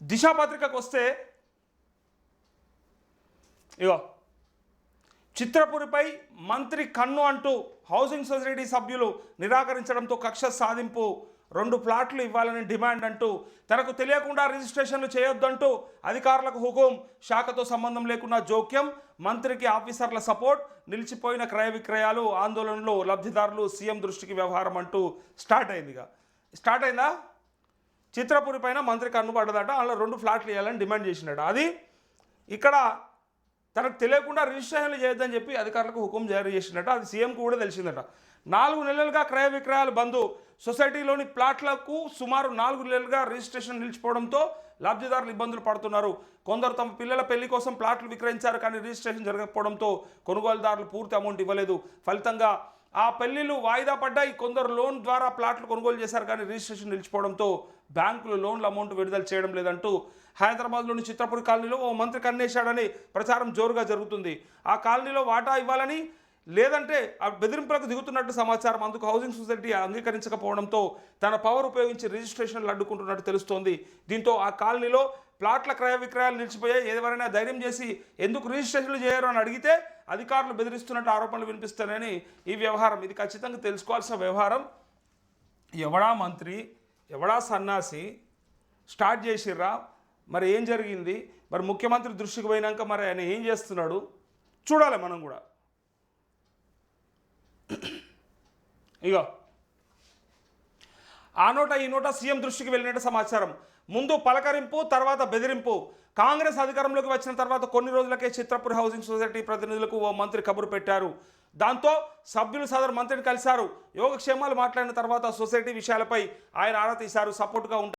దిశాపత్రికకు వస్తే ఇగో చిత్రపురిపై మంత్రి కన్ను అంటూ హౌసింగ్ సొసైటీ సభ్యులు నిరాకరించడంతో కక్ష సాధింపు రెండు ప్లాట్లు ఇవ్వాలని డిమాండ్ అంటూ తనకు తెలియకుండా రిజిస్ట్రేషన్లు చేయొద్దంటూ అధికారులకు హుకుం శాఖతో సంబంధం లేకుండా జోక్యం మంత్రికి ఆఫీసర్ల సపోర్ట్ నిలిచిపోయిన క్రయ విక్రయాలు ఆందోళనలు లబ్ధిదారులు సీఎం దృష్టికి వ్యవహారం అంటూ స్టార్ట్ అయింది ఇక స్టార్ట్ అయిందా? చిత్రపురి పైన మంత్రి కన్నుపడ్డదట అలా అందులో రెండు ఫ్లాట్లు ఇవ్వాలని డిమాండ్ చేసినట అది ఇక్కడ తనకు తెలియకుండా రిజిస్ట్రేషన్లు చేయొద్దని చెప్పి అధికారులకు హుకుం జారీ చేసినట్టు అది సీఎంకు కూడా తెలిసిందట. నాలుగు నెలలుగా క్రయ విక్రయాలు బంద్. సొసైటీలోని ప్లాట్లకు సుమారు నాలుగు నెలలుగా రిజిస్ట్రేషన్ నిలిచిపోవడంతో లబ్ధిదారులు ఇబ్బందులు పడుతున్నారు. కొందరు తమ పిల్లల పెళ్ళి కోసం ప్లాట్లు విక్రయించారు కానీ రిజిస్ట్రేషన్ జరగకపోవడంతో కొనుగోలుదారులు పూర్తి అమౌంట్ ఇవ్వలేదు. ఫలితంగా ఆ పెళ్ళిలు వాయిదా పడ్డాయి. కొందరు లోన్ ద్వారా ప్లాట్లు కొనుగోలు చేశారు కానీ రిజిస్ట్రేషన్ నిలిచిపోవడంతో బ్యాంకులు లోన్ల అమౌంట్ విడుదల చేయడం లేదంటూ హైదరాబాద్లోని చిత్రపురి కాలనీలో ఓ మంత్రి కన్నేశాడని ప్రచారం జోరుగా జరుగుతుంది. ఆ కాలనీలో వాటా ఇవ్వాలని లేదంటే ఆ బెదిరింపులకు దిగుతున్నట్టు సమాచారం. అందుకు హౌసింగ్ సొసైటీ అంగీకరించకపోవడంతో తన పవర్ ఉపయోగించి రిజిస్ట్రేషన్లు అడ్డుకుంటున్నట్టు తెలుస్తోంది. దీంతో ఆ కాలనీలో ప్లాట్ల క్రయ విక్రయాలు నిలిచిపోయాయి. ఎవరైనా ధైర్యం చేసి ఎందుకు రిజిస్ట్రేషన్లు చేయరు అని అడిగితే అధికారులు బెదిరిస్తున్నట్టు ఆరోపణలు వినిపిస్తున్నాయని ఈ వ్యవహారం. ఇది ఖచ్చితంగా తెలుసుకోవాల్సిన వ్యవహారం. ఎవడా మంత్రి? ఎవడా సన్నాసి? స్టార్ట్ చేసిర్రా? మరి ఏం జరిగింది? మరి ముఖ్యమంత్రి దృష్టికి పోయినాక మరి ఆయన ఏం చేస్తున్నాడు? చూడాలి మనం కూడా. ఇగో. ఆ నోట ఈ నోట సీఎం దృష్టికి వెళ్ళినట్టు సమాచారం. ముందు పలకరింపు తర్వాత బెదిరింపు. కాంగ్రెస్ అధికారంలోకి వచ్చిన తర్వాత కొన్ని రోజులకే చిత్రపూర్ హౌసింగ్ సొసైటీ ప్రతినిధులకు ఓ మంత్రి కబురు పెట్టారు. దాంతో సభ్యులు సదరు మంత్రిని కలిశారు. యోగక్షేమాలు మాట్లాడిన తర్వాత సొసైటీ విషయాలపై ఆయన ఆరా తీశారు. సపోర్టుగా ఉంటారు.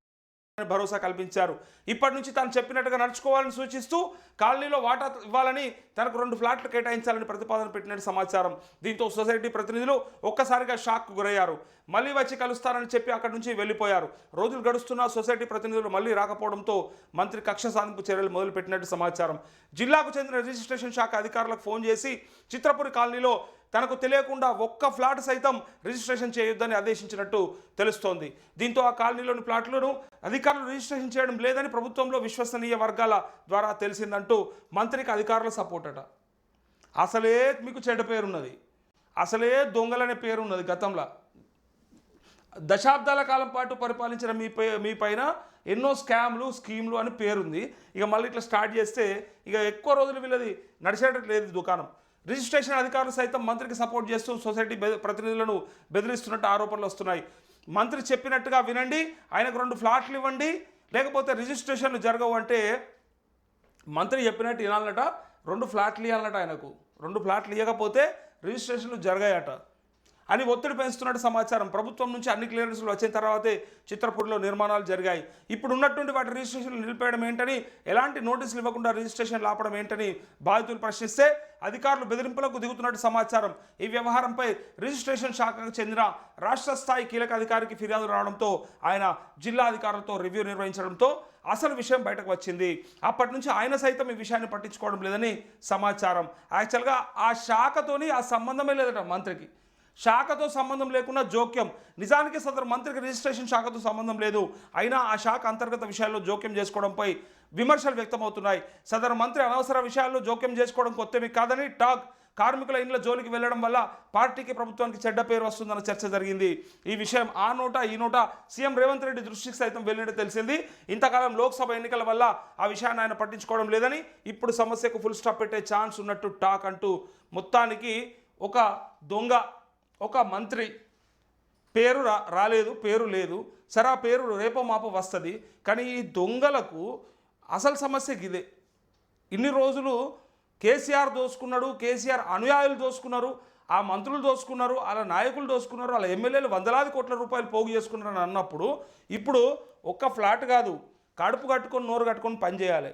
భరోసా కల్పించారు. ఇప్పటి నుంచి తాను చెప్పినట్టుగా నడుచుకోవాలని సూచిస్తూ కాలనీలో వాటా ఇవ్వాలని తనకు రెండు ఫ్లాట్లు కేటాయించాలని ప్రతిపాదన పెట్టినట్టు సమాచారం. దీంతో సొసైటీ ప్రతినిధులు ఒక్కసారిగా షాక్ గురయ్యారు. మళ్ళీ వచ్చి కలుస్తారని చెప్పి అక్కడి నుంచి వెళ్ళిపోయారు. రోజులు గడుస్తున్నా సొసైటీ ప్రతినిధులు మళ్ళీ రాకపోవడంతో మంత్రి కక్ష సాధింపు చర్యలు మొదలుపెట్టినట్టు సమాచారం. జిల్లాకు చెందిన రిజిస్ట్రేషన్ శాఖ అధికారులకు ఫోన్ చేసి చిత్రపురి కాలనీలో తనకు తెలియకుండా ఒక్క ఫ్లాట్ సైతం రిజిస్ట్రేషన్ చేయొద్దని ఆదేశించినట్టు తెలుస్తోంది. దీంతో ఆ కాలనీలోని ప్లాట్లను అధికారులు రిజిస్ట్రేషన్ చేయడం లేదని ప్రభుత్వంలో విశ్వసనీయ వర్గాల ద్వారా తెలిసిందంటూ మంత్రికి అధికారుల సపోర్ట్ అట. అసలే మీకు చెడ్డ పేరున్నది. అసలే దొంగలనే పేరున్నది గతంలో. దశాబ్దాల కాలం పాటు పరిపాలించిన మీ మీ పైన ఎన్నో స్కామ్లు స్కీమ్లు అని పేరుంది. ఇక మళ్ళీ ఇట్లా స్టార్ట్ చేస్తే ఇక ఎక్కువ రోజులు వీళ్ళది నడిచేటట్టు లేదు దుకాణం. రిజిస్ట్రేషన్ అధికారులు సైతం మంత్రికి సపోర్ట్ చేస్తూ సొసైటీ ప్రతినిధులను బెదిరిస్తున్నట్టు ఆరోపణలు వస్తున్నాయి. మంత్రి చెప్పినట్టుగా వినండి ఆయనకు రెండు ఫ్లాట్లు ఇవ్వండి లేకపోతే రిజిస్ట్రేషన్లు జరగవు అంటే మంత్రి చెప్పినట్టు వినాలట రెండు ఫ్లాట్లు ఇవ్వాలన్నట ఆయనకు. రెండు ఫ్లాట్లు ఇవ్వకపోతే రిజిస్ట్రేషన్లు జరగాయట. అని ఒత్తిడి పెంచుతున్నట్టు సమాచారం. ప్రభుత్వం నుంచి అన్ని క్లియరెన్స్లు వచ్చిన తర్వాతే చిత్రపూర్లో నిర్మాణాలు జరిగాయి. ఇప్పుడు ఉన్నటువంటి వాటి రిజిస్ట్రేషన్లు నిలిపేయడం ఏంటని ఎలాంటి నోటీసులు ఇవ్వకుండా రిజిస్ట్రేషన్లు ఆపడం ఏంటని బాధితులు ప్రశ్నిస్తే అధికారులు బెదిరింపులకు దిగుతున్నట్టు సమాచారం. ఈ వ్యవహారంపై రిజిస్ట్రేషన్ శాఖకు చెందిన రాష్ట్ర స్థాయి కీలక అధికారికి ఫిర్యాదు రావడంతో ఆయన జిల్లా అధికారులతో రివ్యూ నిర్వహించడంతో అసలు విషయం బయటకు వచ్చింది. అప్పటి నుంచి ఆయన సైతం ఈ విషయాన్ని పట్టించుకోవడం లేదని సమాచారం. యాక్చువల్గా ఆ శాఖతోని ఆ సంబంధమే లేదట మంత్రికి. శాఖతో సంబంధం లేకుండా జోక్యం. నిజానికి సదరు మంత్రికి రిజిస్ట్రేషన్ శాఖతో సంబంధం లేదు. అయినా ఆ శాఖ అంతర్గత విషయాల్లో జోక్యం చేసుకోవడంపై విమర్శలు వ్యక్తమవుతున్నాయి. సదరు మంత్రి అనవసర విషయాల్లో జోక్యం చేసుకోవడం కొత్తవి కాదని టాక్ కార్మికుల ఇండ్ల జోలికి వెళ్ళడం వల్ల పార్టీకి ప్రభుత్వానికి చెడ్డ పేరు వస్తుందన్న చర్చ జరిగింది. ఈ విషయం ఆ నోట ఈ నోట సీఎం రేవంత్ రెడ్డి దృష్టికి సైతం వెళ్ళినట్టు తెలిసింది. ఇంతకాలం లోక్సభ ఎన్నికల వల్ల ఆ విషయాన్ని ఆయన పట్టించుకోవడం లేదని ఇప్పుడు సమస్యకు ఫుల్ స్టాప్ పెట్టే ఛాన్స్ ఉన్నట్టు టాక్ అంటూ మొత్తానికి ఒక దొంగ ఒక మంత్రి. పేరు రా రాలేదు పేరు లేదు. సరే ఆ పేరు రేపో మాపో వస్తుంది. కానీ ఈ దొంగలకు అసలు సమస్య ఇదే. ఇన్ని రోజులు కేసీఆర్ దోసుకున్నాడు కేసీఆర్ అనుయాయులు దోసుకున్నారు ఆ మంత్రులు దోసుకున్నారు అలా నాయకులు దోసుకున్నారు అలా ఎమ్మెల్యేలు వందలాది కోట్ల రూపాయలు పోగు చేసుకున్నారు అని అన్నప్పుడు ఇప్పుడు ఒక్క ఫ్లాట్ కాదు కడుపు కట్టుకొని నోరు కట్టుకొని పనిచేయాలి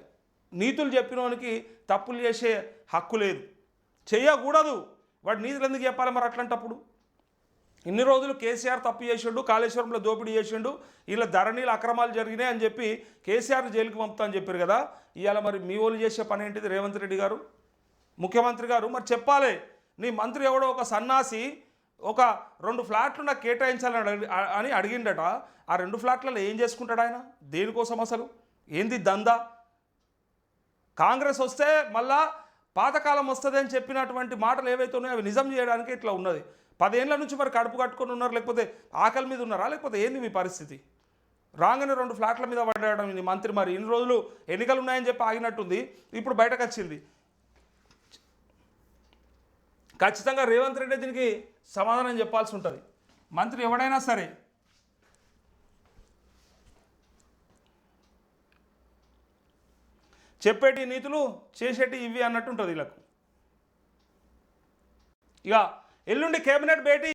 నీతులు చెప్పినోనికి తప్పులు చేసే హక్కు లేదు. చేయకూడదు వాడు నీతులు ఎందుకు చెప్పాలి మరి అట్లాంటప్పుడు? ఇన్ని రోజులు కేసీఆర్ తప్పు చేసిండు కాళేశ్వరంలో దోపిడీ చేసిండు ఇలా ధరణీల అక్రమాలు జరిగినాయి అని చెప్పి కేసీఆర్ జైలుకి పంపుతా అని చెప్పారు కదా. ఇవాళ మరి మీ వాళ్ళు చేసే పని ఏంటిది రేవంత్ రెడ్డి గారు? ముఖ్యమంత్రి గారు? మరి చెప్పాలి. నీ మంత్రి ఎవడో ఒక సన్నాసి ఒక రెండు ఫ్లాట్లు నాకు కేటాయించాలని అడిగి- అని అడిగిండట. ఆ రెండు ఫ్లాట్లలో ఏం చేసుకుంటాడు ఆయన? దేనికోసం అసలు? ఏంది దందా? కాంగ్రెస్ వస్తే మళ్ళా పాతకాలం వస్తుంది అని చెప్పినటువంటి మాటలు ఏవైతే ఉన్నాయో అవి నిజం చేయడానికి ఇట్లా ఉన్నది. పదేళ్ళ నుంచి మరి కడుపు కట్టుకొని ఉన్నారు లేకపోతే ఆకలి మీద ఉన్నారా లేకపోతే ఏంది మీ పరిస్థితి? రాగానే రెండు ఫ్లాట్ల మీద పడడం ఇది మంత్రి మరి ఇన్ని రోజులు ఎన్నికలు ఉన్నాయని చెప్పి ఆగినట్టుంది ఇప్పుడు బయటకు వచ్చింది. ఖచ్చితంగా రేవంత్ రెడ్డి దీనికి సమాధానం చెప్పాల్సి ఉంటుంది. మంత్రి ఎవడైనా సరే చెప్పేటి నీతులు చేసేటి ఇవి అన్నట్టు ఉంటుంది వీళ్ళకు. ఇక ఎల్లుండి కేబినెట్ భేటీ